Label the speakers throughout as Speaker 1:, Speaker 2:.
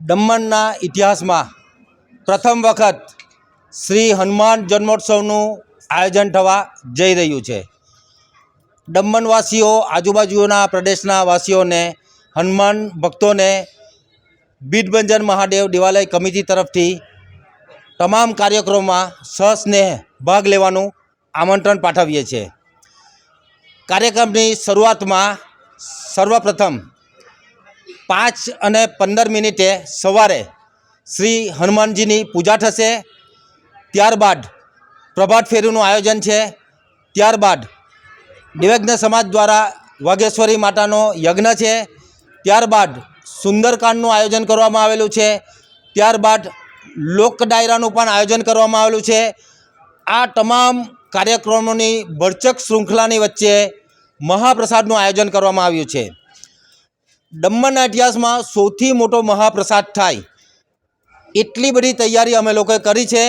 Speaker 1: દમણના ઇતિહાસમાં પ્રથમ વખત શ્રી હનુમાન જન્મોત્સવનું આયોજન થવા જઈ રહ્યું છે. દમણવાસીઓ આજુબાજુના પ્રદેશના વાસીઓને, હનુમાન ભક્તોને બીડભંજન મહાદેવ દેવાલય કમિટી તરફથી તમામ કાર્યક્રમોમાં સસ્નેહ ભાગ લેવાનું આમંત્રણ પાઠવીએ છીએ. કાર્યક્રમની શરૂઆતમાં સર્વપ્રથમ પાંચ અને પંદર મિનિટે સવારે શ્રી હનુમાનજીની પૂજા થશે. ત્યારબાદ પ્રભાત ફેરીનું આયોજન છે. ત્યારબાદ દિવ્યજ્ઞ સમાજ દ્વારા વાઘેશ્વરી માતાનો યજ્ઞ છે. ત્યારબાદ સુંદરકાંડનું આયોજન કરવામાં આવેલું છે. ત્યારબાદ લોક ડાયરાનું પણ આયોજન કરવામાં આવેલું છે. આ તમામ કાર્યક્રમોની ભરચક શૃંખલાની વચ્ચે મહાપ્રસાદનું આયોજન કરવામાં આવ્યું છે. દમણના ઇતિહાસમાં સૌથી મોટો મહાપ્રસાદ થાય એટલી બધી તૈયારી અમે લોકોએ કરી છે.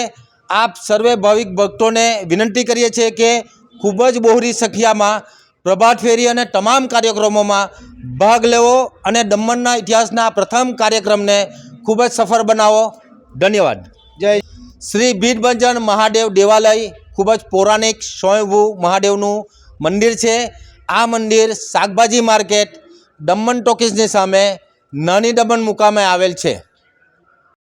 Speaker 1: આપ સર્વે ભાવિક ભક્તોને વિનંતી કરીએ છીએ કે ખૂબ જ બહોરી સંખ્યામાં પ્રભાત ફેરી અને તમામ કાર્યક્રમોમાં ભાગ લેવો અને દમણના ઇતિહાસના પ્રથમ કાર્યક્રમને ખૂબ જ સફળ બનાવો. ધન્યવાદ. જય શ્રી ભીડભંજન મહાદેવ દેવાલય ખૂબ જ પૌરાણિક સ્વયંભૂ મહાદેવનું મંદિર છે. આ મંદિર શાકભાજી માર્કેટ દમણ ટોકીઝની સામે નાની દમણ મુકામે આવેલ છે.